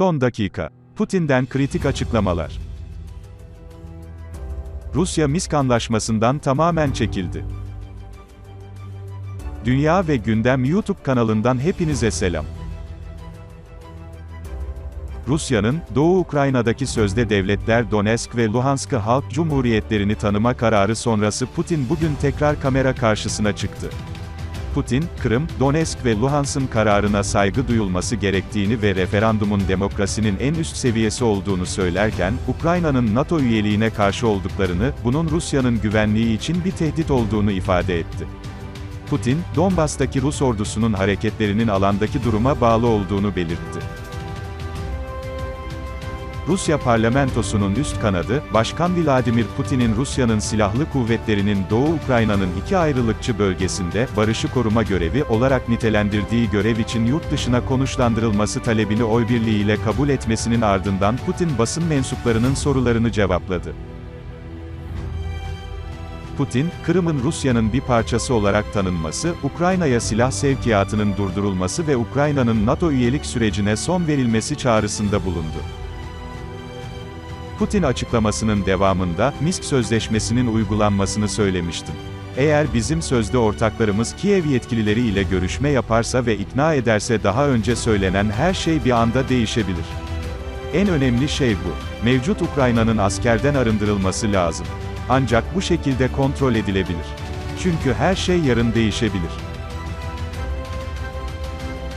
Son dakika. Putin'den kritik açıklamalar. Rusya Minsk anlaşmasından tamamen çekildi. Dünya ve Gündem YouTube kanalından hepinize selam. Rusya'nın, Doğu Ukrayna'daki sözde devletler Donetsk ve Luhansk Halk Cumhuriyetlerini tanıma kararı sonrası Putin bugün tekrar kamera karşısına çıktı. Putin, Kırım, Donetsk ve Luhansk'ın kararına saygı duyulması gerektiğini ve referandumun demokrasinin en üst seviyesi olduğunu söylerken, Ukrayna'nın NATO üyeliğine karşı olduklarını, bunun Rusya'nın güvenliği için bir tehdit olduğunu ifade etti. Putin, Donbas'taki Rus ordusunun hareketlerinin alandaki duruma bağlı olduğunu belirtti. Rusya parlamentosunun üst kanadı, Başkan Vladimir Putin'in Rusya'nın silahlı kuvvetlerinin Doğu Ukrayna'nın iki ayrılıkçı bölgesinde, barışı koruma görevi olarak nitelendirdiği görev için yurt dışına konuşlandırılması talebini oy birliğiyle kabul etmesinin ardından Putin basın mensuplarının sorularını cevapladı. Putin, Kırım'ın Rusya'nın bir parçası olarak tanınması, Ukrayna'ya silah sevkiyatının durdurulması ve Ukrayna'nın NATO üyelik sürecine son verilmesi çağrısında bulundu. Putin açıklamasının devamında, Minsk Sözleşmesi'nin uygulanmasını söylemiştim. Eğer bizim sözde ortaklarımız Kiev yetkilileri ile görüşme yaparsa ve ikna ederse daha önce söylenen her şey bir anda değişebilir. En önemli şey bu. Mevcut Ukrayna'nın askerden arındırılması lazım. Ancak bu şekilde kontrol edilebilir. Çünkü her şey yarın değişebilir.